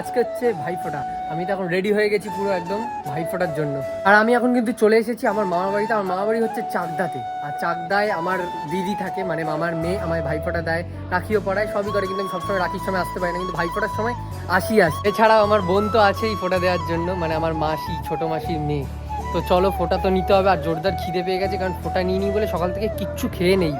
আজকে হচ্ছে ভাইফোঁটা। আমি তো এখন রেডি হয়ে গেছি পুরো একদম ভাইফোঁটার জন্য। আর আমি এখন কিন্তু চলে এসেছি আমার মামার বাড়িতে। আমার মামার বাড়ি হচ্ছে চাকদাতে। আর চাকদায় আমার দিদি থাকে মানে মামার মেয়ে আমায় ভাইফোঁটা দেয়। রাখিও পড়ায়, সবই করে, কিন্তু আমি সবসময় রাখির সময় আসতে পারি না, কিন্তু ভাইফোঁটার সময় আসি আসি। এছাড়াও আমার বোন তো আছেই ফোঁটা দেওয়ার জন্য মানে আমার মাসি, ছোট মাসির মেয়ে। তো চলো, ফোঁটা তো নিতে হবে, আর জোরদার খিদে পেয়ে গেছে, কারণ ফোঁটা নিয়ে নিই বলে সকাল থেকে কিচ্ছু খেয়ে নেই।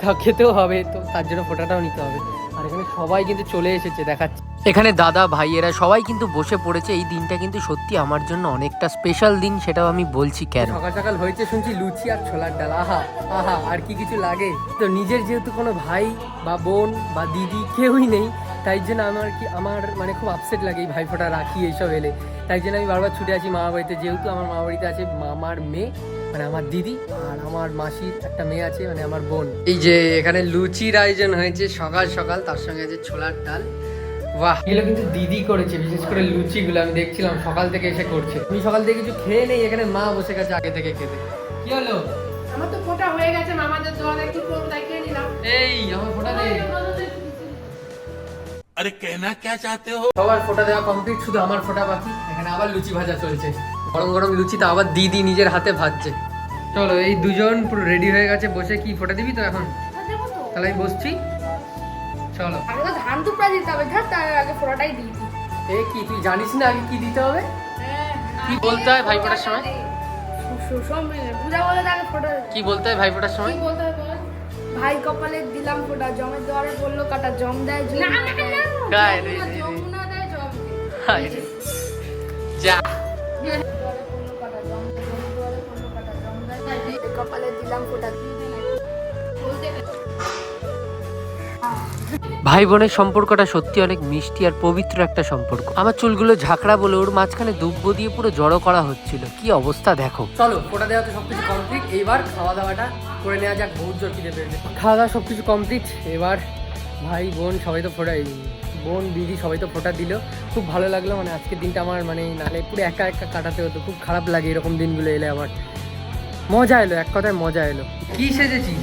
তা খেতেও হবে, তো তার জন্য ফোঁটাটাও নিতে হবে। আর এখানে সবাই কিন্তু চলে এসেছে, দেখাচ্ছে। এখানে দাদা ভাইয়েরা সবাই কিন্তু বসে পড়েছে। এই দিনটা কিন্তু সত্যি আমার জন্য অনেকটা স্পেশাল দিন সেটাও আমি বলছি কেন? সকাল সকাল হয়েছে শুনছি লুচি আর ছোলার ডাল। আহা আহা আর কি কিছু লাগে? তো নিজের যেহেতু কোনো ভাই বা বোন বা দিদি কেউই নেই তাই জন্য আমার কি আমার মানে খুব আপসেট লাগে এই ভাইফোঁটা রাখি এইসব এলে। তাই জন্য আমি বারবার ছুটে আসি মামা বাড়িতে। যেহেতু আমার মামা বাড়িতে আছে মামার মেয়ে মানে আমার দিদি আর আমার মাসির একটা মেয়ে আছে মানে আমার বোন। এই যে এখানে লুচির আয়োজন হয়েছে সকাল সকাল তার সঙ্গে আছে ছোলার ডাল। বাহ। এগুলো কিন্তু দিদি করেছে বিশেষ করে আমি দেখছিলাম সকাল থেকে এসে করছে। সকাল থেকে কিছু খেয়ে নেই এখানে মা বসে গেছে আগে থেকে খেতে। কি হলো? আমার তো ফোটা হয়ে গেছে মামাদের জল একটু কম দেখিয়ে নিলাম। এই আমার ফোটা নেই আরে কেনা হো? সবার ফোটা দেওয়া কমপ্লিট শুধু আমার ফোটা বাকি এখানে আবার লুচি ভাজা চলছে। গরম গরম লুচি তো আবার দিদি নিজের হাতে ভাজছে। চলো এই দুজন পুরো রেডি হয়ে গেছে বসে কি ফোটা দিবি তো এখন? হ্যাঁ, তাহলে আমি বসছি। চলো। আগে তো ধান টুকরা দিতে হবে ধর তার আগে ফোড়াটাই দিয়ে দিই। এ কি তুই জানিস না আগে কি দিতে হবে? কি বলতে হয় ভাইফোঁটার সময়? পূজা বলে তাকে ফোটা কি বলতে হয় ভাইফোঁটার সময়? কি বলতে বল? ভাই কপালে দিলাম ফোটা জমের দেওয়ারে বলল কাটা জম দেয় জম। না না না গায়ে রে। রে রে। দেয় জম। হায় রে। যা। দেওয়ারে বলল কাটা ভাই বোনের সম্পর্কটা সত্যি অনেক মিষ্টি আর পবিত্র একটা সম্পর্ক। আমার চুলগুলো ঝাঁকড়া বলে ওর মাঝখানে দুব্ব দিয়ে পুরো জড়ো করা হচ্ছিল। কি অবস্থা দেখো। চলো ফোটা দেওয়া তো সবকিছু কমপ্লিট এইবার খাওয়া দাওয়াটা করে নেওয়া যাক বহুত জোর খিদে পেয়েছে। খাওয়া দাওয়া সবকিছু কমপ্লিট এবার ভাই বোন সবাই তো ফোটাই বোন দিদি সবাই তো ফোটা দিল। খুব ভালো লাগল মানে আজকের দিনটা আমার মানে নালে পুরো একা একা কাটাতে হতো। খুব খারাপ লাগে এরকম দিনগুলো এলে আমার মজা এলো এক কথায় মজা এলো। কি সেজেছিস?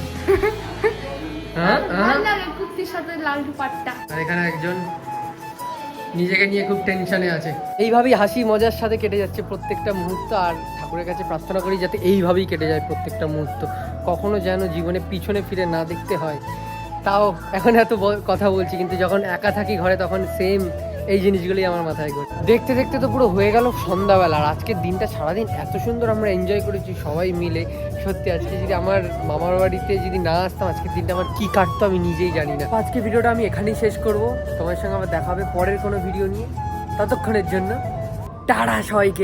হ্যাঁ? হ্যাঁ ভালো সাথে লাল দুপাট্টা। আর এখানে একজন নিজেকে নিয়ে খুব টেনশনে আছে। এইভাবেই হাসি মজার সাথে কেটে যাচ্ছে প্রত্যেকটা মুহূর্ত আর ঠাকুরের কাছে প্রার্থনা করি যাতে এইভাবেই কেটে যায় প্রত্যেকটা মুহূর্ত। কখনো যেন জীবনে পিছনে ফিরে না দেখতে হয়। তাও এখন এত কথা বলছি কিন্তু যখন একা থাকি ঘরে তখন সেম এই জিনিসগুলি আমার মাথায় ঘুরে। দেখতে দেখতে তো পুরো হয়ে গেল সন্ধ্যাবেলা, আর আজকের দিনটা সারাদিন এত সুন্দর আমরা এনজয় করেছি সবাই মিলে। সত্যি, আজকে যদি আমার মামার বাড়িতে যদি না আসতাম, আজকের দিনটা আমার কি কাটতো আমি নিজেই জানি না। আজকে ভিডিওটা আমি এখানেই শেষ করব। তোমার সঙ্গে আবার দেখাবে পরের কোনো ভিডিও নিয়ে। ততক্ষণের জন্য, টাটা সবাইকে।